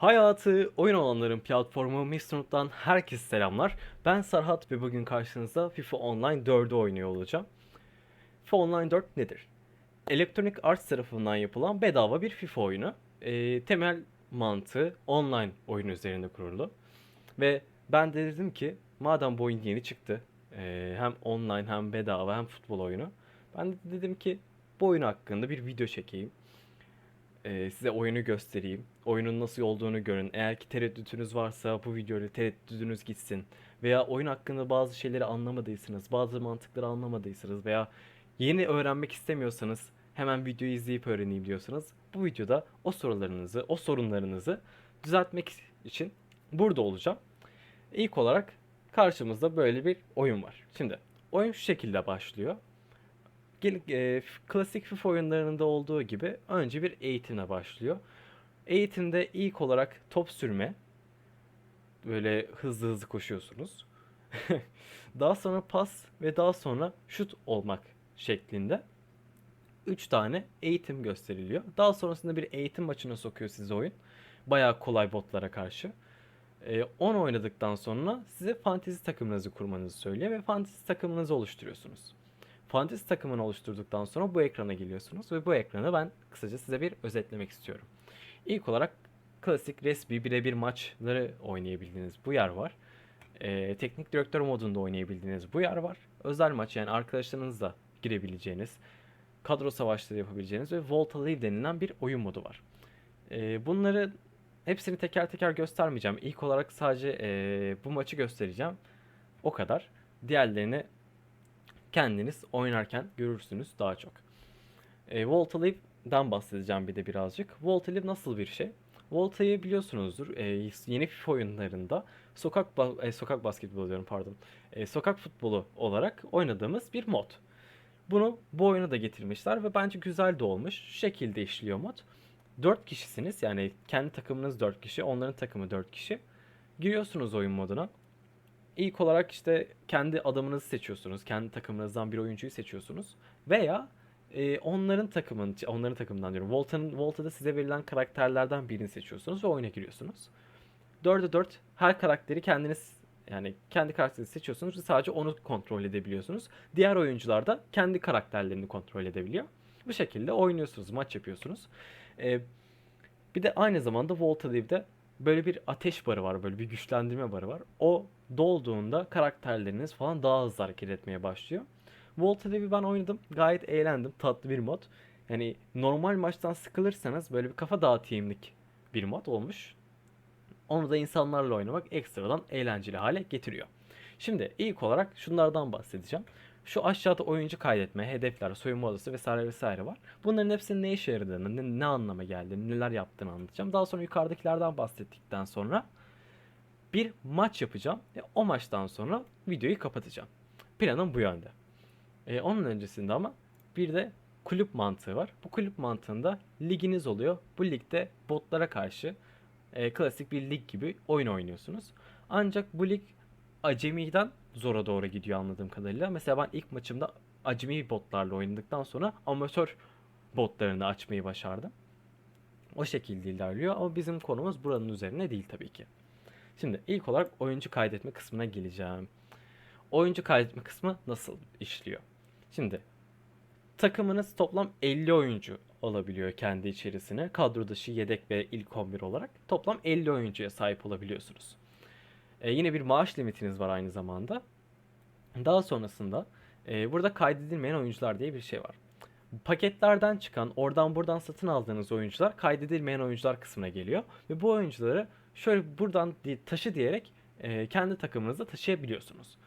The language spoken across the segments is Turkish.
Hayatı oyun olanların platformu Mr. herkese selamlar. Ben Sarhat ve bugün karşınızda FIFA Online 4'ü oynuyor olacağım. FIFA Online 4 nedir? Electronic Arts tarafından yapılan bedava bir FIFA oyunu. Ee, temel mantığı online oyun üzerinde kurulu. Ve ben de dedim ki madem bu oyun yeni çıktı ee, hem online hem bedava hem futbol oyunu. Ben de dedim ki bu oyun hakkında bir video çekeyim. Ee, size oyunu göstereyim. Oyunun nasıl olduğunu görün. Eğer ki tereddütünüz varsa bu videoyla tereddütünüz gitsin. Veya oyun hakkında bazı şeyleri anlamadıysanız, bazı mantıkları anlamadıysanız veya yeni öğrenmek istemiyorsanız hemen videoyu izleyip öğreneyim diyorsanız bu videoda o sorularınızı, o sorunlarınızı düzeltmek için burada olacağım. İlk olarak karşımızda böyle bir oyun var. Şimdi oyun şu şekilde başlıyor. E, klasik FIFA oyunlarında olduğu gibi önce bir eğitimle başlıyor. Eğitimde ilk olarak top sürme, böyle hızlı hızlı koşuyorsunuz. Daha sonra pas ve daha sonra şut olmak şeklinde 3 tane eğitim gösteriliyor. Daha sonrasında bir eğitim maçına sokuyor sizi oyun. Bayağı kolay botlara karşı. Ee, 10 oynadıktan sonra size fantezi takımınızı kurmanızı söylüyor ve fantezi takımınızı oluşturuyorsunuz. Fantezi takımını oluşturduktan sonra bu ekrana geliyorsunuz ve bu ekranı ben kısaca size bir özetlemek istiyorum. İlk olarak klasik resmi birebir maçları oynayabildiğiniz bu yer var. Ee, teknik direktör modunda oynayabildiğiniz bu yer var. Özel maç yani arkadaşlarınızla girebileceğiniz, kadro savaşları yapabileceğiniz ve Volta Live denilen bir oyun modu var. Ee, bunları hepsini teker teker göstermeyeceğim. İlk olarak sadece ee, bu maçı göstereceğim. O kadar. Diğerlerini kendiniz oynarken görürsünüz daha çok. E, Volta Live'den bahsedeceğim bir de birazcık. Volta Live nasıl bir şey? Volta'yı biliyorsunuzdur. E, yeni FIFA oyunlarında sokak ba- e, sokak basketbolu diyorum pardon. E, sokak futbolu olarak oynadığımız bir mod. Bunu bu oyuna da getirmişler ve bence güzel de olmuş. Şu şekilde işliyor mod. 4 kişisiniz yani kendi takımınız 4 kişi, onların takımı 4 kişi. Giriyorsunuz oyun moduna. İlk olarak işte kendi adamınızı seçiyorsunuz. Kendi takımınızdan bir oyuncuyu seçiyorsunuz. Veya e, onların takımın, onların takımından diyorum. Volta'nın Volta'da size verilen karakterlerden birini seçiyorsunuz ve oyuna giriyorsunuz. 4'e 4 her karakteri kendiniz yani kendi karakterinizi seçiyorsunuz ve sadece onu kontrol edebiliyorsunuz. Diğer oyuncular da kendi karakterlerini kontrol edebiliyor. Bu şekilde oynuyorsunuz, maç yapıyorsunuz. E, bir de aynı zamanda Volta Live'de böyle bir ateş barı var, böyle bir güçlendirme barı var. O dolduğunda karakterleriniz falan daha hızlı hareket etmeye başlıyor. Volta Live'i ben oynadım. Gayet eğlendim. Tatlı bir mod. Yani normal maçtan sıkılırsanız böyle bir kafa dağıtayımlık bir mod olmuş. Onu da insanlarla oynamak ekstradan eğlenceli hale getiriyor. Şimdi ilk olarak şunlardan bahsedeceğim. Şu aşağıda oyuncu kaydetme, hedefler, soyunma odası vesaire vesaire var. Bunların hepsinin ne işe yaradığını, ne, ne anlama geldiğini, neler yaptığını anlatacağım. Daha sonra yukarıdakilerden bahsettikten sonra bir maç yapacağım ve o maçtan sonra videoyu kapatacağım. Planım bu yönde. Ee, onun öncesinde ama bir de kulüp mantığı var. Bu kulüp mantığında liginiz oluyor. Bu ligde botlara karşı e, klasik bir lig gibi oyun oynuyorsunuz. Ancak bu lig acemiden zora doğru gidiyor anladığım kadarıyla. Mesela ben ilk maçımda acemi botlarla oynadıktan sonra amatör botlarını açmayı başardım. O şekilde ilerliyor ama bizim konumuz buranın üzerine değil tabii ki. Şimdi ilk olarak oyuncu kaydetme kısmına geleceğim. Oyuncu kaydetme kısmı nasıl işliyor? Şimdi takımınız toplam 50 oyuncu olabiliyor kendi içerisine. Kadro dışı, yedek ve ilk 11 olarak toplam 50 oyuncuya sahip olabiliyorsunuz. Ee, yine bir maaş limitiniz var aynı zamanda. Daha sonrasında e, burada kaydedilmeyen oyuncular diye bir şey var. Paketlerden çıkan, oradan buradan satın aldığınız oyuncular kaydedilmeyen oyuncular kısmına geliyor. Ve bu oyuncuları şöyle buradan taşı diyerek e, kendi takımınızda taşıyabiliyorsunuz.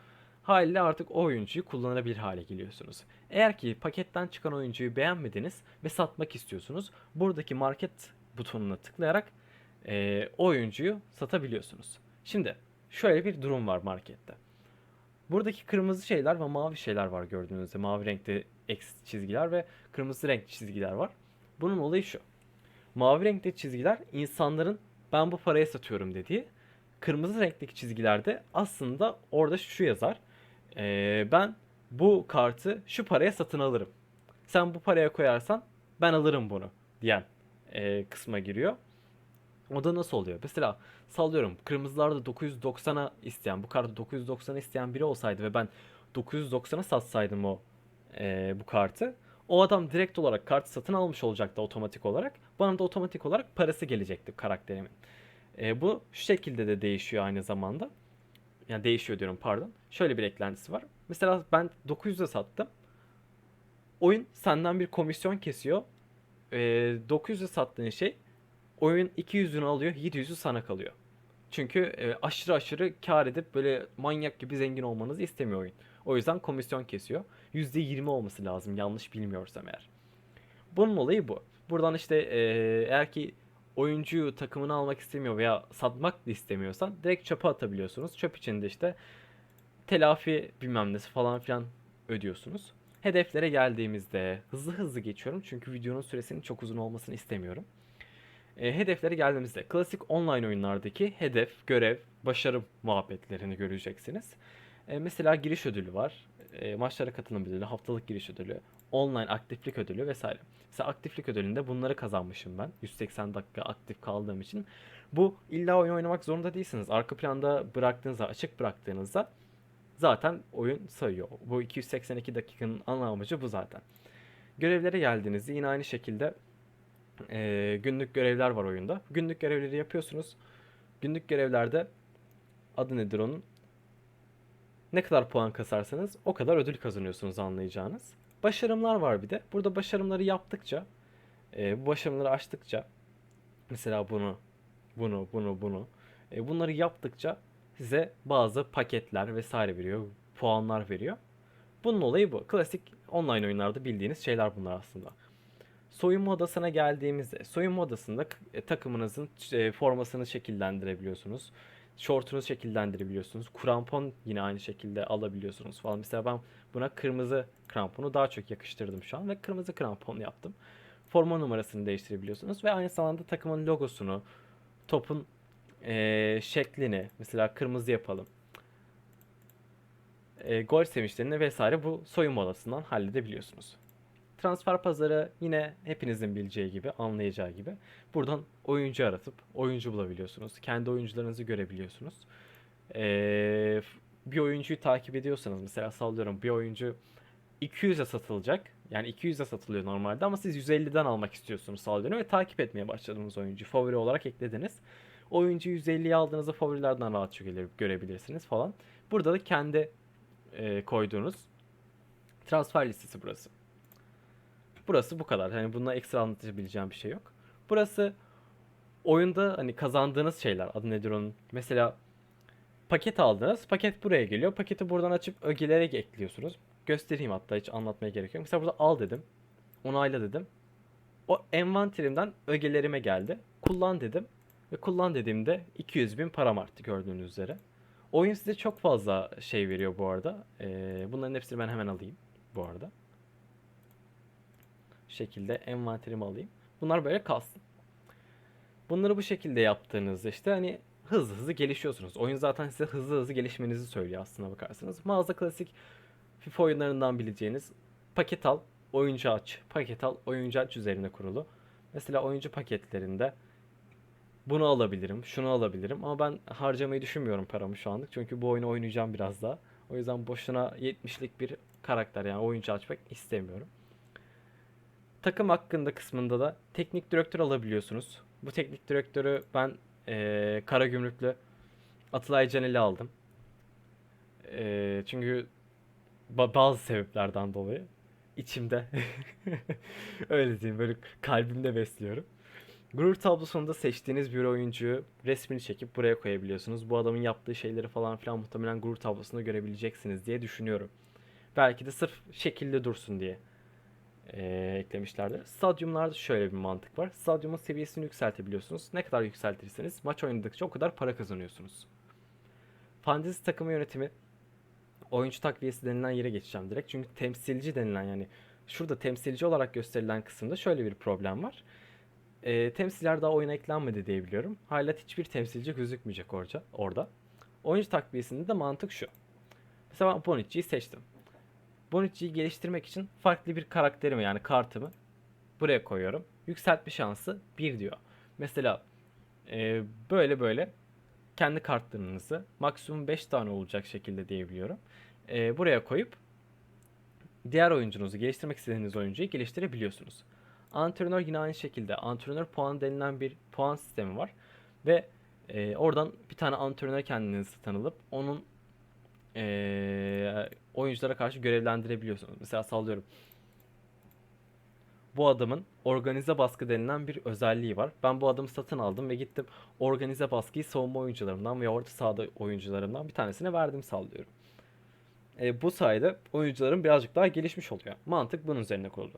Haliyle artık o oyuncuyu kullanabilir hale geliyorsunuz. Eğer ki paketten çıkan oyuncuyu beğenmediniz ve satmak istiyorsunuz, buradaki market butonuna tıklayarak e, oyuncuyu satabiliyorsunuz. Şimdi şöyle bir durum var markette. Buradaki kırmızı şeyler ve mavi şeyler var gördüğünüzde. Mavi renkte X çizgiler ve kırmızı renk çizgiler var. Bunun olayı şu. Mavi renkte çizgiler insanların ben bu paraya satıyorum dediği. Kırmızı renkteki çizgilerde aslında orada şu yazar. Ee, ben bu kartı şu paraya satın alırım. Sen bu paraya koyarsan ben alırım bunu diyen e, kısma giriyor. O da nasıl oluyor? Mesela sallıyorum kırmızılarda 990'a isteyen bu kartı 990'a isteyen biri olsaydı ve ben 990'a satsaydım o e, bu kartı o adam direkt olarak kartı satın almış olacaktı otomatik olarak. Bana da otomatik olarak parası gelecekti karakterimin. E, bu şu şekilde de değişiyor aynı zamanda. Yani değişiyor diyorum pardon. Şöyle bir eklentisi var. Mesela ben 900'e sattım. Oyun senden bir komisyon kesiyor. E, 900'e sattığın şey oyun 200'ünü alıyor 700'ü sana kalıyor. Çünkü e, aşırı aşırı kar edip böyle manyak gibi zengin olmanızı istemiyor oyun. O yüzden komisyon kesiyor. %20 olması lazım yanlış bilmiyorsam eğer. Bunun olayı bu. Buradan işte eğer ki oyuncuyu takımını almak istemiyor veya satmak da istemiyorsan direkt çöpe atabiliyorsunuz. Çöp içinde işte telafi bilmem nesi falan filan ödüyorsunuz. Hedeflere geldiğimizde hızlı hızlı geçiyorum çünkü videonun süresinin çok uzun olmasını istemiyorum. E, hedeflere geldiğimizde klasik online oyunlardaki hedef, görev, başarı muhabbetlerini göreceksiniz. E, mesela giriş ödülü var. E, maçlara katılım ödülü, haftalık giriş ödülü, online aktiflik ödülü vesaire. Mesela aktiflik ödülünde bunları kazanmışım ben. 180 dakika aktif kaldığım için. Bu illa oyun oynamak zorunda değilsiniz. Arka planda bıraktığınızda, açık bıraktığınızda zaten oyun sayıyor. Bu 282 dakikanın ana amacı bu zaten. Görevlere geldiğinizde yine aynı şekilde e, günlük görevler var oyunda. Günlük görevleri yapıyorsunuz. Günlük görevlerde adı nedir onun? Ne kadar puan kasarsanız o kadar ödül kazanıyorsunuz anlayacağınız. Başarımlar var bir de. Burada başarımları yaptıkça, e, bu başarımları açtıkça, mesela bunu, bunu, bunu, bunu, e, bunları yaptıkça size bazı paketler vesaire veriyor, puanlar veriyor. Bunun olayı bu. Klasik online oyunlarda bildiğiniz şeyler bunlar aslında. Soyunma odasına geldiğimizde, soyunma odasında e, takımınızın e, formasını şekillendirebiliyorsunuz. Şortunuzu şekillendirebiliyorsunuz. Krampon yine aynı şekilde alabiliyorsunuz falan. Mesela ben buna kırmızı kramponu daha çok yakıştırdım şu an ve kırmızı krampon yaptım. Forma numarasını değiştirebiliyorsunuz ve aynı zamanda takımın logosunu, topun e, şeklini mesela kırmızı yapalım. E, gol sevinçlerini vesaire bu soyunma odasından halledebiliyorsunuz. Transfer pazarı yine hepinizin bileceği gibi, anlayacağı gibi. Buradan oyuncu aratıp oyuncu bulabiliyorsunuz. Kendi oyuncularınızı görebiliyorsunuz. Ee, bir oyuncuyu takip ediyorsanız mesela sallıyorum bir oyuncu 200'e satılacak. Yani 200'e satılıyor normalde ama siz 150'den almak istiyorsunuz sallıyorum ve takip etmeye başladığınız oyuncu favori olarak eklediniz. Oyuncu 150'ye aldığınızda favorilerden rahatça görebilirsiniz falan. Burada da kendi e, koyduğunuz transfer listesi burası. Burası bu kadar. Hani bununla ekstra anlatabileceğim bir şey yok. Burası oyunda hani kazandığınız şeyler. Adı nedir onun? Mesela paket aldınız. Paket buraya geliyor. Paketi buradan açıp ögelere ekliyorsunuz. Göstereyim hatta hiç anlatmaya gerek yok. Mesela burada al dedim. Onayla dedim. O envanterimden ögelerime geldi. Kullan dedim. Ve kullan dediğimde 200 bin param arttı gördüğünüz üzere. Oyun size çok fazla şey veriyor bu arada. Ee, bunların hepsini ben hemen alayım bu arada şekilde envanterimi alayım. Bunlar böyle kalsın. Bunları bu şekilde yaptığınızda işte hani hızlı hızlı gelişiyorsunuz. Oyun zaten size hızlı hızlı gelişmenizi söylüyor aslında bakarsanız. Mağaza klasik FIFA oyunlarından bileceğiniz paket al, oyuncu aç, paket al, oyuncu aç üzerine kurulu. Mesela oyuncu paketlerinde bunu alabilirim, şunu alabilirim ama ben harcamayı düşünmüyorum paramı şu anlık. Çünkü bu oyunu oynayacağım biraz daha. O yüzden boşuna 70'lik bir karakter yani oyuncu açmak istemiyorum. Takım hakkında kısmında da teknik direktör alabiliyorsunuz. Bu teknik direktörü ben e, Karagümrüklü Atılay Canel'i aldım. E, çünkü ba- bazı sebeplerden dolayı içimde öyle diyeyim böyle kalbimde besliyorum. Gurur tablosunda seçtiğiniz bir oyuncuyu resmini çekip buraya koyabiliyorsunuz. Bu adamın yaptığı şeyleri falan filan muhtemelen gurur tablosunda görebileceksiniz diye düşünüyorum. Belki de sırf şekilde dursun diye e, eklemişlerdir. Stadyumlarda şöyle bir mantık var. Stadyumun seviyesini yükseltebiliyorsunuz. Ne kadar yükseltirseniz maç oynadıkça o kadar para kazanıyorsunuz. Fantezi takımı yönetimi oyuncu takviyesi denilen yere geçeceğim direkt. Çünkü temsilci denilen yani şurada temsilci olarak gösterilen kısımda şöyle bir problem var. E, temsiller daha oyuna eklenmedi diye biliyorum. Hala hiçbir temsilci gözükmeyecek orada. orada. Oyuncu takviyesinde de mantık şu. Mesela ben seçtim. Bonucci'yi geliştirmek için farklı bir karakterimi yani kartımı buraya koyuyorum. Yükseltme şansı 1 diyor. Mesela Ee, böyle böyle kendi kartlarınızı maksimum 5 tane olacak şekilde diyebiliyorum. Ee, buraya koyup diğer oyuncunuzu geliştirmek istediğiniz oyuncuyu geliştirebiliyorsunuz. Antrenör yine aynı şekilde antrenör puanı denilen bir puan sistemi var ve e, oradan bir tane antrenör kendinizi satın alıp onun e, oyunculara karşı görevlendirebiliyorsunuz. Mesela sallıyorum. Bu adamın organize baskı denilen bir özelliği var. Ben bu adamı satın aldım ve gittim organize baskıyı savunma oyuncularımdan ve orta sahada oyuncularımdan bir tanesine verdim sallıyorum. E, bu sayede oyuncuların birazcık daha gelişmiş oluyor. Mantık bunun üzerine kuruldu.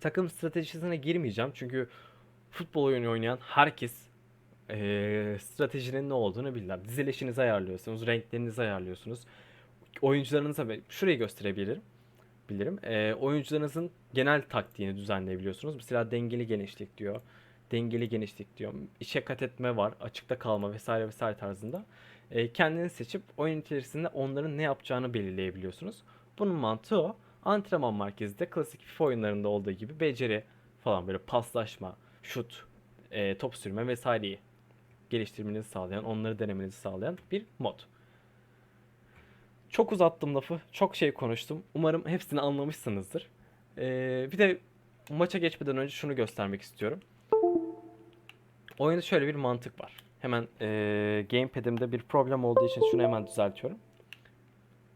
Takım stratejisine girmeyeceğim çünkü futbol oyunu oynayan herkes e, stratejinin ne olduğunu bilirler. Dizilişinizi ayarlıyorsunuz, renklerinizi ayarlıyorsunuz. Oyuncularınıza şurayı gösterebilirim. Bilirim. E, oyuncularınızın genel taktiğini düzenleyebiliyorsunuz. Mesela dengeli genişlik diyor. Dengeli genişlik diyor. İçe kat etme var. Açıkta kalma vesaire vesaire tarzında. E, kendiniz seçip oyun içerisinde onların ne yapacağını belirleyebiliyorsunuz. Bunun mantığı o. Antrenman merkezinde klasik FIFA oyunlarında olduğu gibi beceri falan böyle paslaşma, şut, e, top sürme vesaireyi geliştirmenizi sağlayan, onları denemenizi sağlayan bir mod. Çok uzattım lafı, çok şey konuştum. Umarım hepsini anlamışsınızdır. Ee, bir de maça geçmeden önce şunu göstermek istiyorum. Oyunda şöyle bir mantık var. Hemen ee, gamepad'imde bir problem olduğu için şunu hemen düzeltiyorum.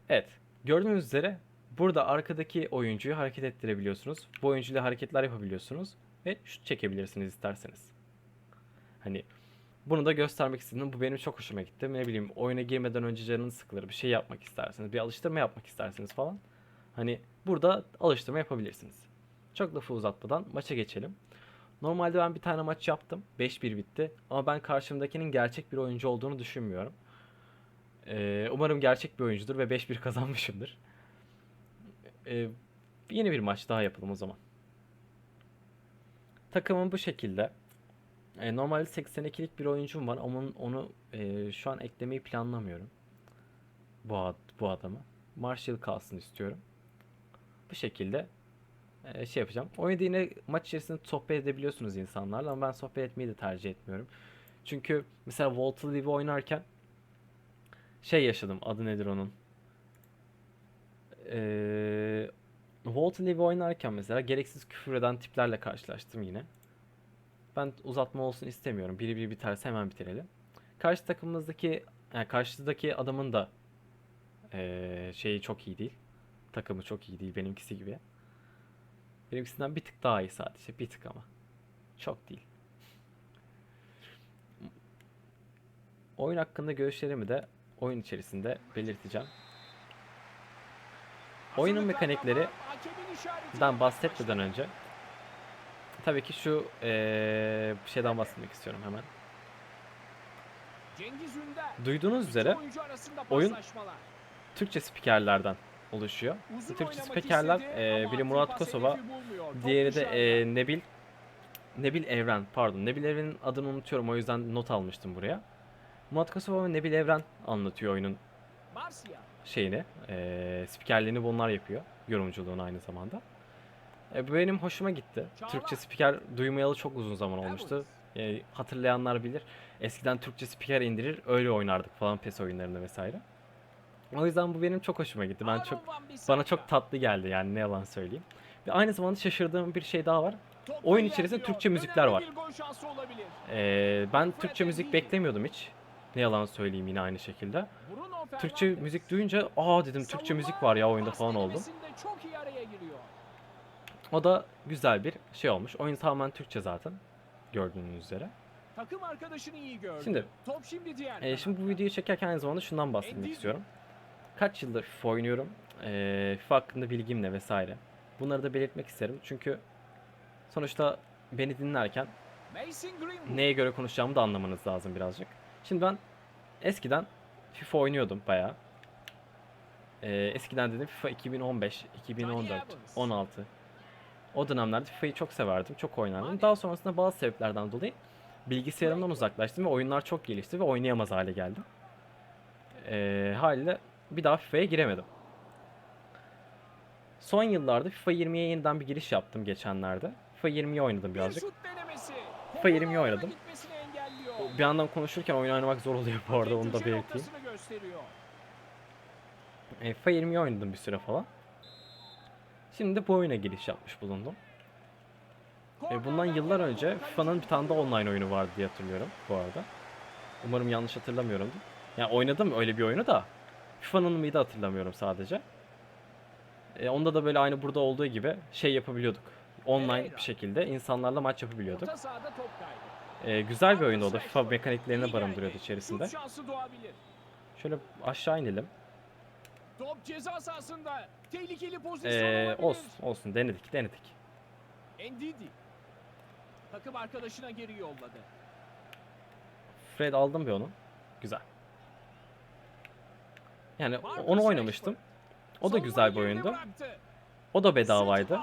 Evet, gördüğünüz üzere burada arkadaki oyuncuyu hareket ettirebiliyorsunuz. Bu oyuncuyla hareketler yapabiliyorsunuz ve şut çekebilirsiniz isterseniz. Hani bunu da göstermek istedim. Bu benim çok hoşuma gitti. Ne bileyim oyuna girmeden önce canınız sıkılır. Bir şey yapmak isterseniz, bir alıştırma yapmak isterseniz falan. Hani burada alıştırma yapabilirsiniz. Çok lafı uzatmadan maça geçelim. Normalde ben bir tane maç yaptım. 5-1 bitti. Ama ben karşımdakinin gerçek bir oyuncu olduğunu düşünmüyorum. Ee, umarım gerçek bir oyuncudur ve 5-1 kazanmışımdır. Ee, yeni bir maç daha yapalım o zaman. Takımım bu şekilde. E, normalde 82'lik bir oyuncum var ama onu e, şu an eklemeyi planlamıyorum. Bu, ad, bu adamı. Marshall kalsın istiyorum. Bu şekilde e, şey yapacağım. Oyunda yine maç içerisinde sohbet edebiliyorsunuz insanlarla ama ben sohbet etmeyi de tercih etmiyorum. Çünkü mesela Volta Live oynarken şey yaşadım. Adı nedir onun? Eee Volta Live oynarken mesela gereksiz küfür eden tiplerle karşılaştım yine. Ben uzatma olsun istemiyorum. Biri biri biterse hemen bitirelim. Karşı takımımızdaki yani karşıdaki adamın da eee, şeyi çok iyi değil. Takımı çok iyi değil benimkisi gibi. Benimkisinden bir tık daha iyi sadece. Bir tık ama. Çok değil. Oyun hakkında görüşlerimi de oyun içerisinde belirteceğim. Oyunun mekanikleri dan bahsetmeden önce tabii ki şu eee şeyden bahsetmek istiyorum hemen. Duyduğunuz üzere oyun Türkçe spikerlerden oluşuyor. Bu Türkçe spikerler eee, biri Murat Kosova, diğeri de eee, Nebil Nebil Evren pardon. Nebil Evren'in adını unutuyorum o yüzden not almıştım buraya. Murat Kosova ve Nebil Evren anlatıyor oyunun şeyini, eee spikerliğini bunlar yapıyor. Yorumculuğunu aynı zamanda. E, benim hoşuma gitti. Türkçe spiker duymayalı çok uzun zaman olmuştu. E, hatırlayanlar bilir. Eskiden Türkçe spiker indirir öyle oynardık falan PES oyunlarında vesaire. O yüzden bu benim çok hoşuma gitti. Ben çok bana çok tatlı geldi yani ne yalan söyleyeyim. Ve aynı zamanda şaşırdığım bir şey daha var. oyun içerisinde Türkçe müzikler var. E, ben Türkçe müzik beklemiyordum hiç. Ne yalan söyleyeyim yine aynı şekilde. Türkçe müzik duyunca aa dedim Türkçe müzik var ya oyunda falan oldum. Çok iyi araya giriyor. O da güzel bir şey olmuş. Oyun tamamen Türkçe zaten gördüğünüz üzere. Takım arkadaşını iyi gördü. Şimdi, Top şimdi diğer tarafa. şimdi bu videoyu çekerken aynı zamanda şundan bahsetmek istiyorum. Kaç yıldır FIFA oynuyorum, ee, FIFA hakkında bilgim ne vesaire. Bunları da belirtmek isterim çünkü sonuçta beni dinlerken neye göre konuşacağımı da anlamanız lazım birazcık. Şimdi ben eskiden FIFA oynuyordum bayağı. Ee, eskiden dedim FIFA 2015, 2014, 16. O dönemlerde FIFA'yı çok severdim, çok oynardım. Daha sonrasında bazı sebeplerden dolayı bilgisayarımdan uzaklaştım ve oyunlar çok gelişti ve oynayamaz hale geldim. Ee, haliyle bir daha FIFA'ya giremedim. Son yıllarda FIFA 20'ye yeniden bir giriş yaptım geçenlerde. FIFA 20'yi oynadım Bir birazcık. FIFA 20'yi Topun oynadım. bir yandan konuşurken oyun oynamak zor oluyor bu arada onu da Köşe belirteyim. E, FIFA 20'yi oynadım bir süre falan. Şimdi bu oyuna giriş yapmış bulundum. E, bundan yıllar önce FIFA'nın bir tane de online oyunu vardı diye hatırlıyorum bu arada. Umarım yanlış hatırlamıyorumdur. Yani oynadım öyle bir oyunu da FIFA'nın mıydı hatırlamıyorum sadece. E, onda da böyle aynı burada olduğu gibi şey yapabiliyorduk. Online bir şekilde insanlarla maç yapabiliyorduk. E, güzel bir oyundu o da. FIFA mekaniklerini barındırıyordu içerisinde. Şöyle aşağı inelim. Top ceza sahasında. Tehlikeli pozisyon E, olabilir. olsun olsun denedik denedik. Ndidi. Takım arkadaşına geri yolladı. Fred aldım bir onu. Güzel. Yani Marcus onu oynamıştım. O da güzel bir oyundu. O da bedavaydı.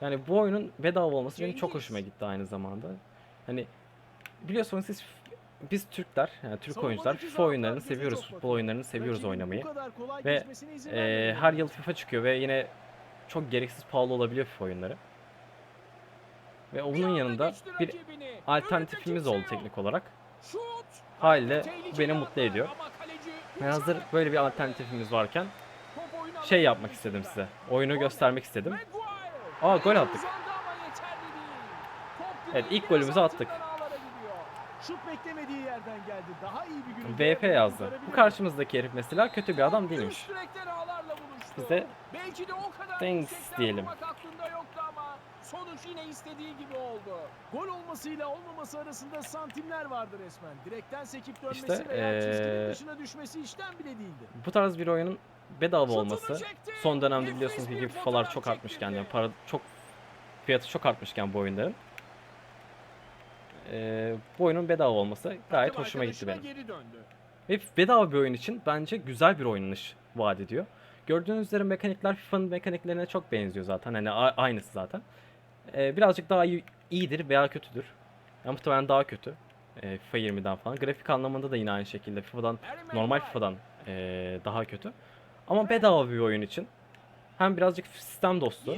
Yani bu oyunun bedava olması benim çok hoşuma gitti aynı zamanda. Hani biliyorsunuz siz biz Türkler, yani Türk Savunmadaki oyuncular FIFA oyunlarını seviyoruz. Futbol oyunlarını seviyoruz oynamayı. bu Ve, vermemeli. her yıl FIFA çıkıyor ve yine çok gereksiz pahalı olabiliyor FIFA oyunları. Ve onun yanında bir alternatifimiz oldu teknik olarak. Haliyle Tehlikeli beni mutlu ediyor. Ve hazır böyle bir alternatifimiz varken şey yapmak istedim size. Oyunu göstermek istedim. Aa, gol attık. Evet, ilk golümüzü attık. Şut beklemediği yerden geldi. Daha iyi bir gününde VP yazdı. Bu karşımızdaki herif mesela kötü bir adam değilmiş. buluştu. Bize Belki de o kadar thanks diyelim. aklında yoktu ama sonuç yine istediği gibi oldu. Gol olmasıyla olmaması arasında santimler vardı resmen. Direkten sekip dönmesi İşte, veya çizginin dışına düşmesi işten bile değildi. bu tarz bir oyunun bedava olması son dönemde biliyorsunuz ki FIFA'lar çok artmışken yani para çok fiyatı çok artmışken bu oyunların eee, bu oyunun bedava olması gayet Takım hoşuma gitti benim. Ve bedava bir oyun için bence güzel bir oynanış vaat ediyor. Gördüğünüz üzere mekanikler FIFA'nın mekaniklerine çok benziyor zaten. Hani aynısı zaten. Ee, birazcık daha iyi, iyidir veya kötüdür. Ya muhtemelen daha kötü. Ee, FIFA 20'den falan. Grafik anlamında da yine aynı şekilde FIFA'dan normal. FIFA'dan ee, daha kötü. Ama bedava bir oyun için hem birazcık sistem dostu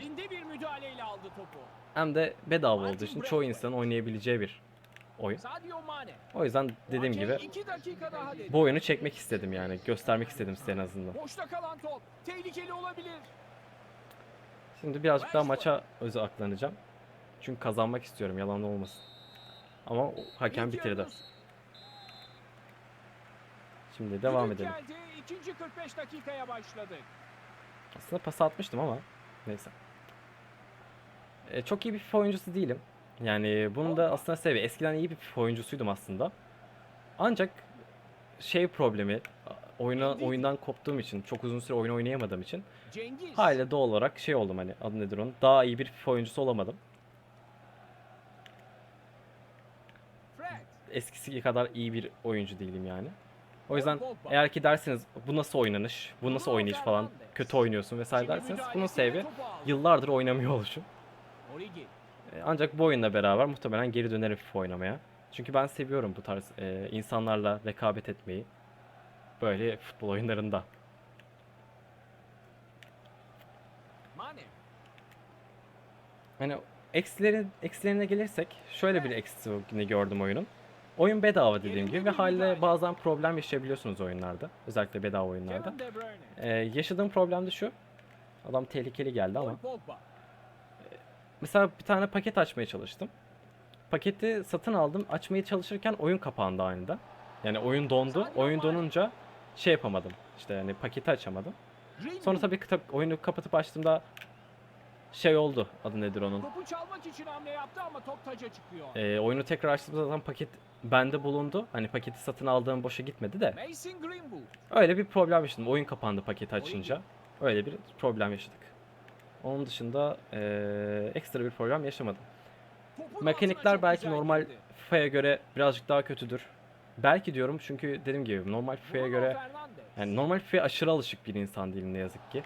hem de bedava olduğu için çoğu insanın oynayabileceği bir oyun. O yüzden dediğim gibi bu oyunu çekmek istedim yani. Göstermek istedim size en azından. Boşta kalan top. Tehlikeli olabilir. Şimdi birazcık daha maça odaklanacağım. Çünkü kazanmak istiyorum yalan olmasın. Ama hakem bitirdi. Şimdi devam edelim. İkinci 45 dakikaya başladık. Aslında pas atmıştım ama neyse. E, çok iyi bir FIFA oyuncusu değilim. Yani bunu da aslında seviye. Eskiden iyi bir oyuncusuydum aslında. Ancak şey problemi oyuna, oyundan koptuğum için çok uzun süre oyun oynayamadığım için. Haliyle doğal olarak şey oldum hani adı nedir onun daha iyi bir FIFA oyuncusu olamadım. Eskisi kadar iyi bir oyuncu değilim yani. O yüzden eğer ki derseniz bu nasıl oynanış, bu nasıl oynayış falan kötü oynuyorsun vesaire derseniz bunun sebebi yıllardır oynamıyor oluşum. E, Ancak bu oyunla beraber muhtemelen geri dönerim FIFA oynamaya. Çünkü ben seviyorum bu tarz e, insanlarla rekabet etmeyi. Böyle futbol oyunlarında. Hani eksileri, eksilerine gelirsek şöyle bir eksisini gördüm oyunun. Oyun bedava dediğim gibi ve haliyle bazen problem yaşayabiliyorsunuz oyunlarda. Özellikle bedava oyunlarda. Ee, yaşadığım problem de şu. Adam tehlikeli geldi ama. Mesela bir tane paket açmaya çalıştım. Paketi satın aldım. Açmaya çalışırken oyun kapandı anında. Yani oyun dondu. Oyun donunca şey yapamadım. İşte yani paketi açamadım. Sonra tabii kitap oyunu kapatıp açtığımda şey oldu. Adı nedir onun? Topu çalmak için hamle yaptı ama top taca çıkıyor. Ee, oyunu tekrar açtığımda zaten paket bende bulundu. Hani paketi satın aldığım boşa gitmedi de. Öyle bir problem yaşadım. Oyun kapandı paketi açınca. Öyle bir problem yaşadık. Onun dışında eee, ekstra bir problem yaşamadım. Mekanikler belki normal. FIFA'ya göre birazcık daha kötüdür. Belki diyorum çünkü dediğim gibi normal FIFA'ya göre yani normal FIFA'ya aşırı alışık bir insan değilim ne yazık ki.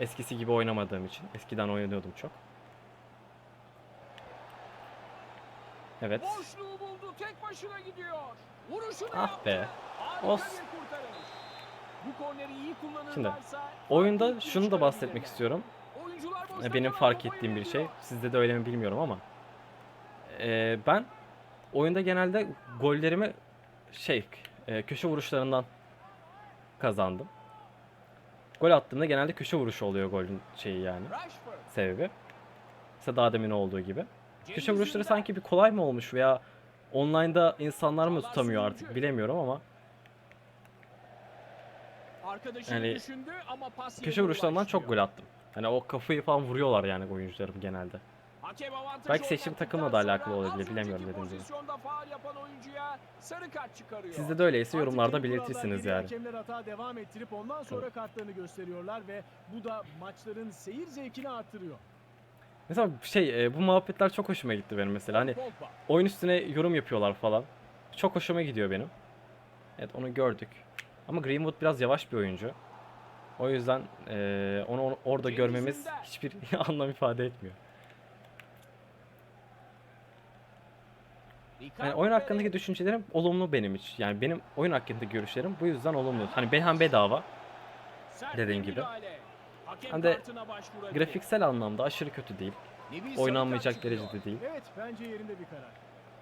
Eskisi gibi oynamadığım için. Eskiden oynuyordum çok. Evet. Boşluğu buldu. Tek başına gidiyor. Vuruşunu Ah be. Kullanırlarsa Şimdi, Oyunda şunu da bahsetmek istiyorum. E, Benim fark ettiğim bir şey. Sizde de öyle mi bilmiyorum ama. e, ben oyunda genelde gollerimi şey e, köşe vuruşlarından kazandım. Gol attığımda genelde köşe vuruşu oluyor golün şeyi yani sebebi. Mesela daha demin olduğu gibi. Köşe vuruşları sanki bir kolay mı olmuş veya online'da insanlar mı tutamıyor artık bilemiyorum ama Yani köşe vuruşlarından çok gol attım. Hani o kafayı falan vuruyorlar yani oyuncularım genelde. Belki oynadıktan takımla da alakalı olabilir, bilemiyorum dediğim gibi. Sizde de öyleyse yorumlarda belirtirsiniz yani. Hakemler hata devam ettirip ondan sonra kartlarını gösteriyorlar ve bu da maçların seyir zevkini artırıyor. Mesela şey e, bu muhabbetler çok hoşuma gitti benim mesela. Hani oyun üstüne yorum yapıyorlar falan. Çok hoşuma gidiyor benim. Evet onu gördük. Ama Greenwood biraz yavaş bir oyuncu. O yüzden e, onu, onu orada görmemiz hiçbir anlam ifade etmiyor. Yani oyun hakkındaki düşüncelerim olumlu benim için. Yani benim oyun hakkındaki görüşlerim bu yüzden olumlu. Hani hem bedava bir gibi. Hem de grafiksel anlamda aşırı kötü değil. Oynanmayacak derecede değil. Evet bence yerinde bir karar.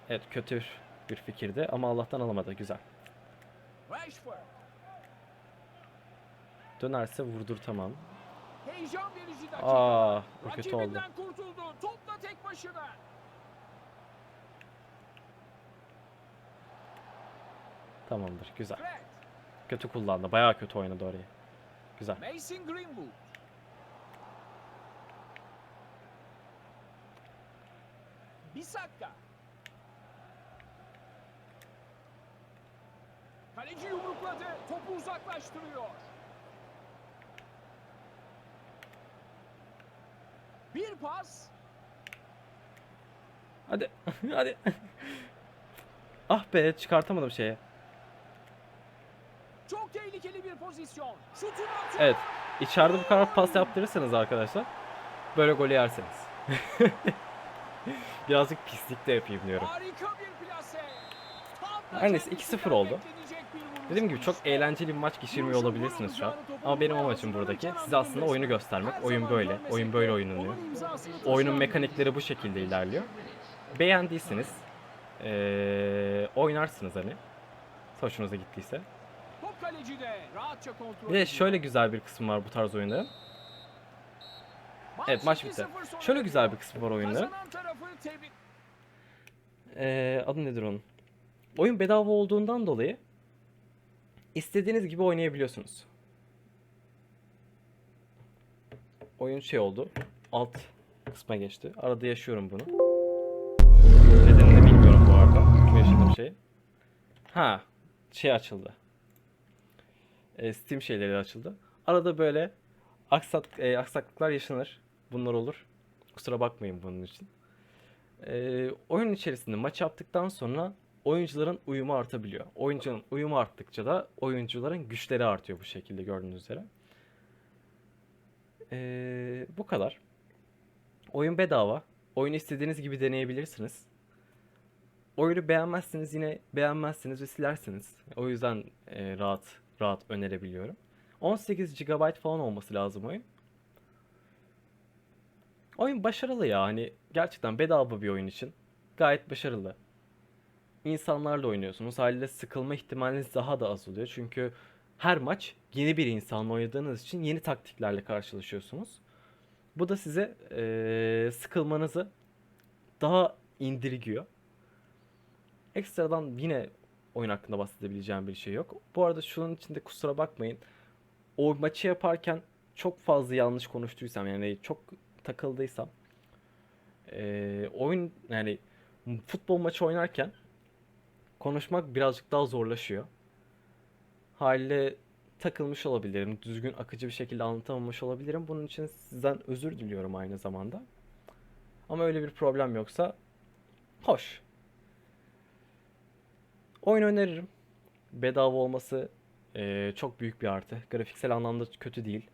Evet kötü bir fikirdi ama Allah'tan alamadı. Güzel. Rashford. Dönerse vurdur tamam. Heyecan verici dakika. Aa bu kötü oldu. Kurtuldu. Topla tek başına. Tamamdır. Güzel. Fred. Kötü kullandı. Bayağı kötü oynadı orayı. Güzel. Mason Greenwood. Bisakka. Kaleci yumrukladı. Topu uzaklaştırıyor. Bir pas. Hadi. Hadi. ah be çıkartamadım şeye. Çok tehlikeli bir pozisyon. Şutunu atıyor. Evet. İçeride bu kadar pas yaptırırsanız arkadaşlar böyle golü yersiniz. Birazcık pislik de yapayım diyorum. Harika bir plase. Her neyse, kendisinden 2-0 oldu. Dediğim gibi çok eğlenceli bir maç geçirmiyor olabilirsiniz şu an. Ama benim amacım buradaki size aslında oyunu göstermek. Oyun böyle. Oyun böyle oynanıyor. Oyunun mekanikleri bu şekilde ilerliyor. Beğendiyseniz eee, oynarsınız hani. Hoşunuza gittiyse. Bir de şöyle güzel bir kısım var bu tarz oyunların. Evet maç bitti. 2-0 sona Şöyle güzel bir kısmı var tebrik. Ee, adı nedir onun? Oyun bedava olduğundan dolayı istediğiniz gibi oynayabiliyorsunuz. Oyun şey oldu. Alt kısma geçti. Arada yaşıyorum bunu. Nedenini bilmiyorum bu arada. Bu yaşadığım şey. Ha, şey açıldı. Ee, Steam şeyleri açıldı. Arada böyle aksat, e, aksaklıklar yaşanır. Bunlar olur. Kusura bakmayın bunun için. Ee, oyun içerisinde maç yaptıktan sonra oyuncuların uyumu artabiliyor. Oyuncunun uyumu arttıkça da oyuncuların güçleri artıyor bu şekilde gördüğünüz üzere. Ee, bu kadar. Oyun bedava. Oyunu istediğiniz gibi deneyebilirsiniz. Oyunu beğenmezseniz yine beğenmezsiniz ve silersiniz. O yüzden e, rahat rahat önerebiliyorum. 18 GB falan olması lazım oyun. Oyun başarılı ya hani gerçekten bedava bir oyun için gayet başarılı. İnsanlarla oynuyorsunuz haliyle sıkılma ihtimaliniz daha da az oluyor çünkü her maç yeni bir insanla oynadığınız için yeni taktiklerle karşılaşıyorsunuz. Bu da size eee, sıkılmanızı daha indirgiyor. Ekstradan yine oyun hakkında bahsedebileceğim bir şey yok. Bu arada şunun içinde kusura bakmayın. O maçı yaparken çok fazla yanlış konuştuysam yani çok takıldıysam eee, oyun yani futbol maçı oynarken konuşmak birazcık daha zorlaşıyor. Haliyle takılmış olabilirim. Düzgün akıcı bir şekilde anlatamamış olabilirim. Bunun için sizden özür diliyorum aynı zamanda. Ama öyle bir problem yoksa hoş. Oyun öneririm. Bedava olması eee, çok büyük bir artı. Grafiksel anlamda kötü değil.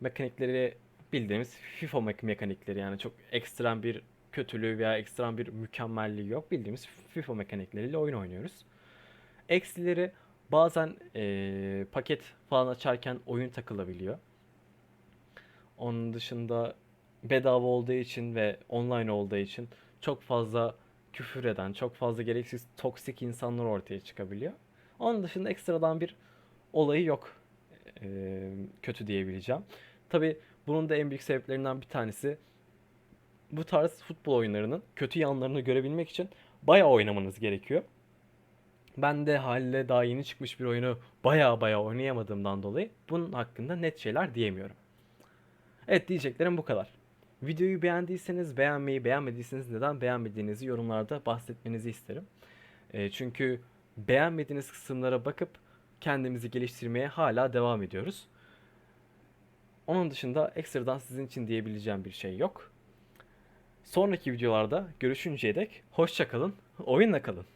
Mekanikleri bildiğimiz FIFA mek- mekanikleri yani çok ekstrem bir kötülüğü veya ekstrem bir mükemmelliği yok. Bildiğimiz FIFA mekanikleriyle oyun oynuyoruz. Eksileri bazen eee, paket falan açarken oyun takılabiliyor. Onun dışında bedava olduğu için ve online olduğu için çok fazla küfür eden, çok fazla gereksiz toksik insanlar ortaya çıkabiliyor. Onun dışında ekstradan bir olayı yok e, kötü diyebileceğim. Tabi bunun da en büyük sebeplerinden bir tanesi bu tarz futbol oyunlarının kötü yanlarını görebilmek için bayağı oynamanız gerekiyor. Ben de haliyle daha yeni çıkmış bir oyunu bayağı bayağı oynayamadığımdan dolayı bunun hakkında net şeyler diyemiyorum. Evet diyeceklerim bu kadar. Videoyu beğendiyseniz beğenmeyi, beğenmediyseniz neden beğenmediğinizi yorumlarda bahsetmenizi isterim. E, çünkü beğenmediğiniz kısımlara bakıp kendimizi geliştirmeye hala devam ediyoruz. Onun dışında ekstradan sizin için diyebileceğim bir şey yok. Sonraki videolarda görüşünceye dek hoşça kalın, oyunla kalın.